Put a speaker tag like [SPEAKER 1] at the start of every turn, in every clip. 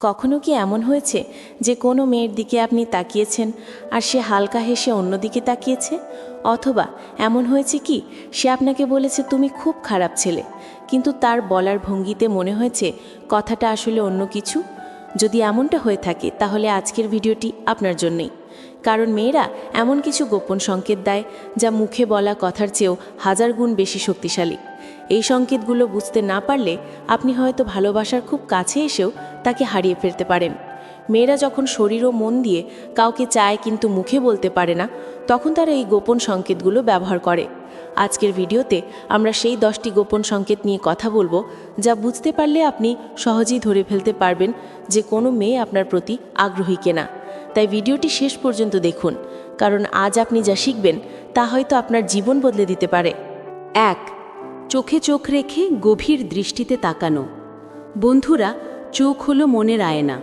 [SPEAKER 1] কখনো কি এমন হয়েছে যে কোনো মেয়ের দিকে আপনি তাকিয়েছেন আর সে হালকা হেসে অন্যদিকে তাকিয়েছে? অথবা এমন হয়েছে কি, সে আপনাকে বলেছে, তুমি খুব খারাপ ছেলে। কিন্তু তার বলার ভঙ্গিতে মনে হয়েছে কথাটা আসলে অন্য কিছু? যদি এমনটা হয়ে থাকে, তাহলে আজকের ভিডিওটি আপনার জন্যই। কারণ মেয়েরা এমন কিছু গোপন সংকেত দেয় যা মুখে বলা কথার চেয়েও হাজার গুণ বেশি শক্তিশালী। এই সংকেতগুলো বুঝতে না পারলে আপনি হয়তো ভালোবাসার খুব কাছে এসেও তাকে হারিয়ে ফেলতে পারেন। মেয়েরা যখন শরীর ও মন দিয়ে কাউকে চায় কিন্তু মুখে বলতে পারে না, তখন তারা এই গোপন সংকেতগুলো ব্যবহার করে। আজকের ভিডিওতে আমরা সেই দশটি গোপন সংকেত নিয়ে কথা বলব যা বুঝতে পারলে আপনি সহজেই ধরে ফেলতে পারবেন যে কোনো মেয়ে আপনার প্রতি আগ্রহী কেনা। তাই ভিডিওটি শেষ পর্যন্ত দেখুন। কারণ আজ আপনি যা শিখবেন, তা হয়তো আপনার জীবন বদলে দিতে পারে।
[SPEAKER 2] এক, চোখে চোখ রেখে গভীর দৃষ্টিতে তাকানো। বন্ধুরা, চোখ হলো মনের আয়না।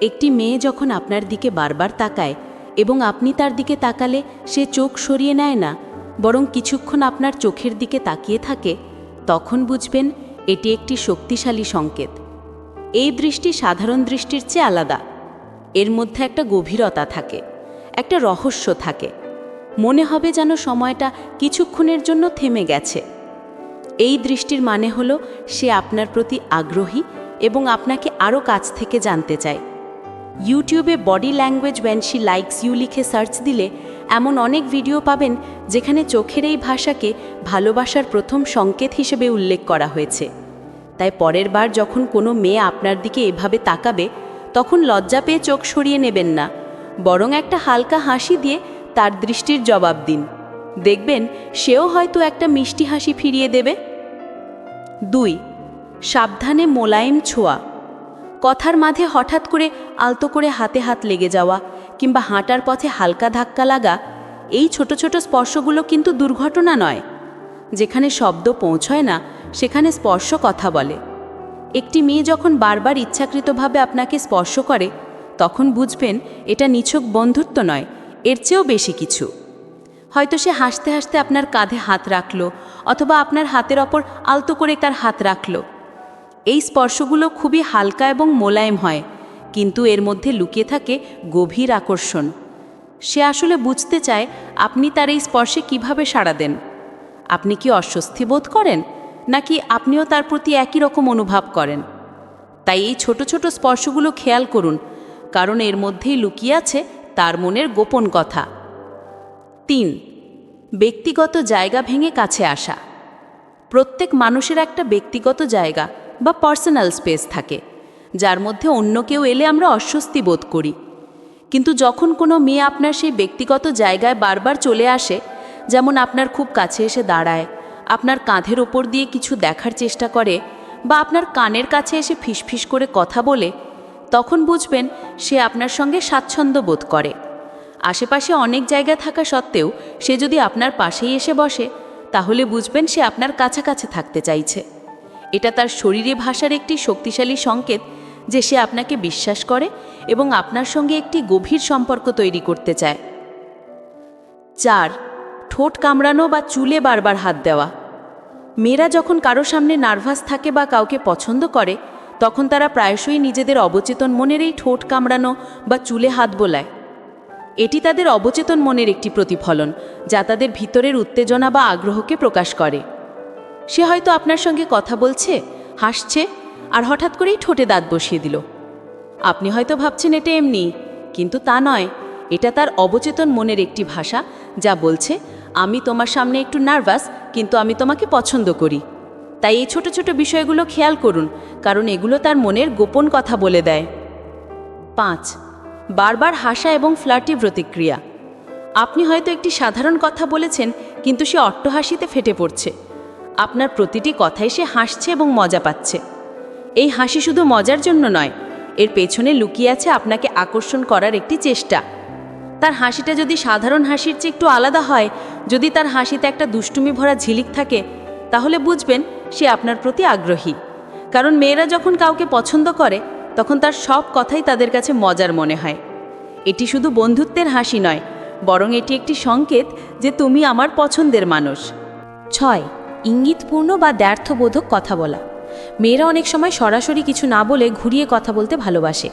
[SPEAKER 2] একটি মেয়ে যখন আপনার দিকে বারবার তাকায় এবং আপনি তার দিকে তাকালে সে চোখ সরিয়ে নেয় না, বরং কিছুক্ষণ আপনার চোখের দিকে তাকিয়ে থাকে, তখন বুঝবেন এটি একটি শক্তিশালী সংকেত। এই দৃষ্টি সাধারণ দৃষ্টির চেয়ে আলাদা। এর মধ্যে একটা গভীরতা থাকে, একটা রহস্য থাকে। মনে হবে যেন সময়টা কিছুক্ষণের জন্য থেমে গেছে। এই দৃষ্টির মানে হলো, সে আপনার প্রতি আগ্রহী এবং আপনাকে আরও কাছ থেকে জানতে চায়। ইউটিউবে body language when she likes you লিখে সার্চ দিলে এমন অনেক ভিডিও পাবেন যেখানে চোখের এই ভাষাকে ভালোবাসার প্রথম সংকেত হিসেবে উল্লেখ করা হয়েছে। তাই পরের বার যখন কোনো মেয়ে আপনার দিকে এভাবে তাকাবে তখন লজ্জা পেয়ে চোখ সরিয়ে নেবেন না, বরং একটা হালকা হাসি দিয়ে তার দৃষ্টির জবাব দিন। দেখবেন সেও হয়তো একটা মিষ্টি হাসি ফিরিয়ে দেবে। দুই, সাবধানে মোলায়েম ছোঁয়া। কথার মাঝে হঠাৎ করে আলতো করে হাতে হাত লেগে যাওয়া কিংবা হাঁটার পথে হালকা ধাক্কা লাগা, এই ছোট ছোট স্পর্শগুলো কিন্তু দুর্ঘটনা নয়। যেখানে শব্দ পৌঁছয় না, সেখানে স্পর্শ কথা বলে। একটি মেয়ে যখন বারবার ইচ্ছাকৃতভাবে আপনাকে স্পর্শ করে, তখন বুঝবেন এটা নিছক বন্ধুত্ব নয়, এর চেয়েও বেশি কিছু। হয়তো সে হাসতে হাসতে আপনার কাঁধে হাত রাখল অথবা আপনার হাতের ওপর আলতো করে তার হাত রাখল। এই স্পর্শগুলো খুবই হালকা এবং মোলায়েম হয়, কিন্তু এর মধ্যে লুকিয়ে থাকে গভীর আকর্ষণ। সে আসলে বুঝতে চায় আপনি তার এই স্পর্শে কীভাবে সাড়া দেন। আপনি কি অস্বস্তি বোধ করেন? নাকি আপনিও তার প্রতি একই রকম অনুভব করেন? তাই এই ছোট ছোট স্পর্শগুলো খেয়াল করুন, কারণ এর মধ্যেই লুকিয়ে আছে তার মনের গোপন কথা। তিন, ব্যক্তিগত জায়গা ভেঙে কাছে আসা। প্রত্যেক মানুষের একটা ব্যক্তিগত জায়গা বা পার্সোনাল স্পেস থাকে, যার মধ্যে অন্য কেউ এলে আমরা অস্বস্তি বোধ করি। কিন্তু যখন কোনো মেয়ে আপনার সেই ব্যক্তিগত জায়গায় বারবার চলে আসে, যেমন আপনার খুব কাছে এসে দাঁড়ায় আপনার কাঁধের ওপর দিয়ে কিছু দেখার চেষ্টা করে বা আপনার কানের কাছে এসে ফিসফিস করে কথা বলে, তখন বুঝবেন সে আপনার সঙ্গে স্বাচ্ছন্দ্য বোধ করে। আশেপাশে অনেক জায়গা থাকা সত্ত্বেও সে যদি আপনার পাশেই এসে বসে, তাহলে বুঝবেন সে আপনার কাছাকাছি থাকতে চাইছে। এটা তার শরীরে ভাষার একটি শক্তিশালী সংকেত যে সে আপনাকে বিশ্বাস করে এবং আপনার সঙ্গে একটি গভীর সম্পর্ক তৈরি করতে চায়। চার, ঠোঁট কামড়ানো বা চুলে বারবার হাত দেওয়া। মেয়েরা যখন কারও সামনে নার্ভাস থাকে বা কাউকে পছন্দ করে, তখন তারা প্রায়শই নিজেদের অবচেতন মনের এই ঠোঁট কামড়ানো বা চুলে হাত বোলায়। এটি তাদের অবচেতন মনের একটি প্রতিফলন, যা তাদের ভিতরের উত্তেজনা বা আগ্রহকে প্রকাশ করে। সে হয়তো আপনার সঙ্গে কথা বলছে, হাসছে, আর হঠাৎ করেই ঠোঁটে দাঁত বসিয়ে দিল। আপনি হয়তো ভাবছেন এটা এমনি, কিন্তু তা নয়। এটা তার অবচেতন মনের একটি ভাষা, যা বলছে আমি তোমার সামনে একটু নার্ভাস, কিন্তু আমি তোমাকে পছন্দ করি। তাই এই ছোট ছোট বিষয়গুলো খেয়াল করুন, কারণ এগুলো তার মনের গোপন কথা বলে দেয়। পাঁচ, বারবার হাসা এবং ফ্ল্যাটি প্রতিক্রিয়া। আপনি হয়তো একটি সাধারণ কথা বলেছেন, কিন্তু সে অট্টহাসিতে ফেটে পড়ছে। আপনার প্রতিটি কথায় সে হাসছে এবং মজা পাচ্ছে। এই হাসি শুধু মজার জন্য নয়, এর পেছনে লুকিয়ে আছে আপনাকে আকর্ষণ করার একটি চেষ্টা। তার হাসিটা যদি সাধারণ হাসির চেয়ে একটু আলাদা হয়, যদি তার হাসিতে একটা দুষ্টুমি ভরা ঝিলিক থাকে, তাহলে বুঝবেন সে আপনার প্রতি আগ্রহী। কারণ মেয়েরা যখন কাউকে পছন্দ করে, তখন তার সব কথাই তাদের কাছে মজার মনে হয়। এটি শুধু বন্ধুত্বের হাসি নয়, বরং এটি একটি সংকেত যে তুমি আমার পছন্দের মানুষ।
[SPEAKER 3] ছয়, ইঙ্গিতপূর্ণ বা দ্ব্যর্থবোধক কথা বলা।
[SPEAKER 2] মেয়েরা অনেক সময় সরাসরি কিছু না বলে ঘুরিয়ে কথা বলতে ভালোবাসে।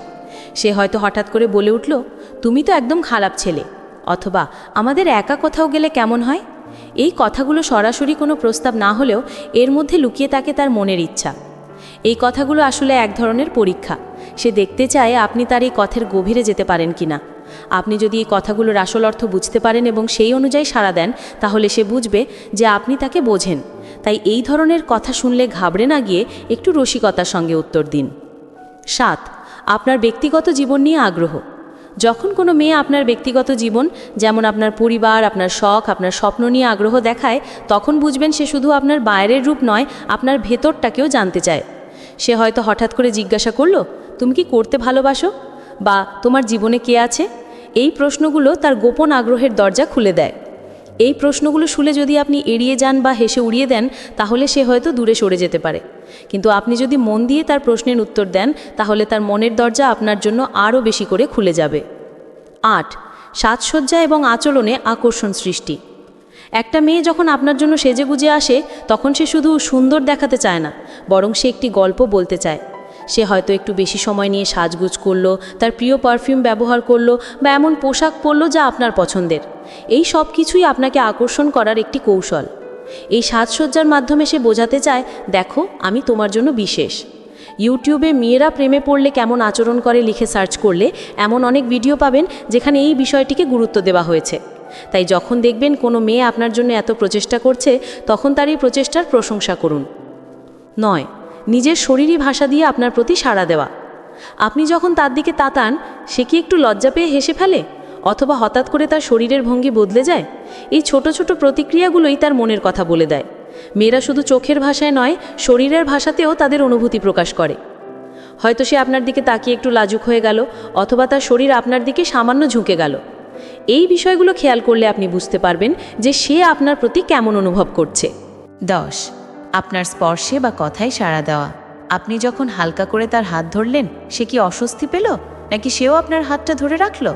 [SPEAKER 2] সে হয়তো হঠাৎ করে বলে উঠল, তুমি তো একদম খারাপ ছেলে। অথবা আমাদের একা কোথাও গেলে কেমন হয়? এই কথাগুলো সরাসরি কোনো প্রস্তাব না হলেও এর মধ্যে লুকিয়ে থাকে তার মনের ইচ্ছা। এই কথাগুলো আসলে এক ধরনের পরীক্ষা। সে দেখতে চায় আপনি তার এই কথার গভীরে যেতে পারেন কিনা। আপনি যদি এই কথাগুলোর আসল অর্থ বুঝতে পারেন এবং সেই অনুযায়ী সাড়া দেন, তাহলে সে বুঝবে যে আপনি তাকে বোঝেন। তাই এই ধরনের কথা শুনলে ঘাবড়ে না গিয়ে একটু রসিকতার সঙ্গে উত্তর দিন। সাত আপনার ব্যক্তিগত জীবন নিয়ে আগ্রহ। যখন কোনো মেয়ে আপনার ব্যক্তিগত জীবন, যেমন আপনার পরিবার, আপনার শখ, আপনার স্বপ্ন নিয়ে আগ্রহ দেখায়, তখন বুঝবেন সে শুধু আপনার বাইরের রূপ নয়, আপনার ভেতরটাকেও জানতে চায়। সে হয়তো হঠাৎ করে জিজ্ঞাসা করল, তুমি কি করতে ভালোবাসো? বা, তোমার জীবনে কে আছে? এই প্রশ্নগুলো তার গোপন আগ্রহের দরজা খুলে দেয়। এই প্রশ্নগুলো শুনে যদি আপনি এড়িয়ে যান বা হেসে উড়িয়ে দেন, তাহলে সে হয়তো দূরে সরে যেতে পারে। কিন্তু আপনি যদি মন দিয়ে তার প্রশ্নের উত্তর দেন, তাহলে তার মনের দরজা আপনার জন্য আরও বেশি করে খুলে যাবে। আট, সাজসজ্জা এবং আচরণে আকর্ষণ সৃষ্টি। একটা মেয়ে যখন আপনার জন্য সেজে গুজে আসে, তখন সে শুধু সুন্দর দেখাতে চায় না, বরং সে একটি গল্প বলতে চায়। সে হয়তো একটু বেশি সময় নিয়ে সাজগুজ করল, তার প্রিয় পারফিউম ব্যবহার করল, বা এমন পোশাক পরলো যা আপনার পছন্দের। এই সব কিছুই আপনাকে আকর্ষণ করার একটি কৌশল। এই সাজসজ্জার মাধ্যমে সে বোঝাতে চায়, দেখো, আমি তোমার জন্য বিশেষ। ইউটিউবে মেয়েরা প্রেমে পড়লে কেমন আচরণ করে লিখে সার্চ করলে, এমন অনেক ভিডিও পাবেন যেখানে এই বিষয়টিকে গুরুত্ব দেওয়া হয়েছে। তাই যখন দেখবেন কোনো মেয়ে আপনার জন্য এত প্রচেষ্টা করছে, তখন তার এই প্রচেষ্টার প্রশংসা করুন। নয়, নিজের শরীরী ভাষা দিয়ে আপনার প্রতি সাড়া দেওয়া। আপনি যখন তার দিকে তাতান সে কি একটু লজ্জা পেয়ে হেসে ফেলে? অথবা হঠাৎ করে তার শরীরের ভঙ্গি বদলে যায়? এই ছোট ছোট প্রতিক্রিয়াগুলোই তার মনের কথা বলে দেয়। মেয়েরা শুধু চোখের ভাষায় নয়, শরীরের ভাষাতেও তাদের অনুভূতি প্রকাশ করে। হয়তো সে আপনার দিকে তাকিয়ে একটু লাজুক হয়ে গেল, অথবা তার শরীর আপনার দিকে সামান্য ঝুঁকে গেল। এই বিষয়গুলো খেয়াল করলে আপনি বুঝতে পারবেন যে সে আপনার প্রতি কেমন অনুভব করছে।
[SPEAKER 3] দশ, আপনার স্পর্শে বা কথায় সাড়া দেওয়া। আপনি যখন হালকা করে তার হাত ধরলেন, সে কি অস্বস্তি পেল? নাকি সেও আপনার হাতটা ধরে রাখল?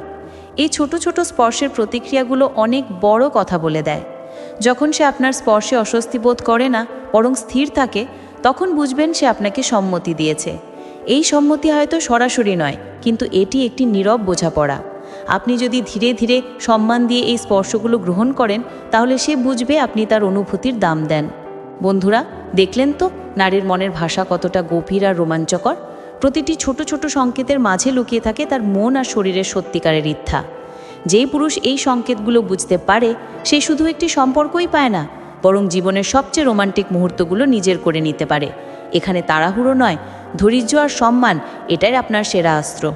[SPEAKER 3] এই ছোট ছোট স্পর্শের প্রতিক্রিয়াগুলো অনেক বড় কথা বলে দেয়। যখন সে আপনার স্পর্শে অস্বস্তি বোধ করে না, বরং স্থির থাকে, তখন বুঝবেন সে আপনাকে সম্মতি দিয়েছে। এই সম্মতি হয়তো সরাসরি নয়, কিন্তু এটি একটি নীরব বোঝাপড়া। আপনি যদি ধীরে ধীরে সম্মান দিয়ে এই স্পর্শগুলো গ্রহণ করেন, তাহলে সে বুঝবে আপনি তার অনুভূতির দাম দেন। বন্ধুরা, দেখলেন তো, নারীর মনের ভাষা কতটা গভীর আর রোমাঞ্চকর? প্রতিটি ছোট ছোট সংকেতের মাঝে লুকিয়ে থাকে তার মন আর শরীরের সত্যিকারের ইচ্ছা। যেই পুরুষ এই সংকেতগুলো বুঝতে পারে, সে শুধু একটি সম্পর্কই পায় না, বরং জীবনের সবচেয়ে রোমান্টিক মুহূর্তগুলো নিজের করে নিতে পারে। এখানে তাড়াহুড়ো নয়, ধৈর্য আর সম্মান, এটাই আপনার সেরা অস্ত্র।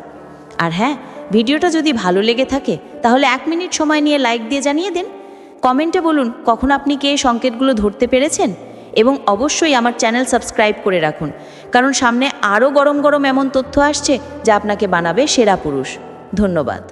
[SPEAKER 3] আর হ্যাঁ ভিডিওটা যদি ভালো লেগে থাকে, তাহলে এক মিনিট সময় নিয়ে লাইক দিয়ে জানিয়ে দিন। কমেন্টে বলুন, কখন আপনি কে এই সংকেতগুলো ধরতে পেরেছেন? এবং অবশ্যই আমার চ্যানেল সাবস্ক্রাইব করে রাখুন। কারণ সামনে আরও গরম গরম এমন তথ্য আসছে যা আপনাকে বানাবে সেরা পুরুষ। ধন্যবাদ।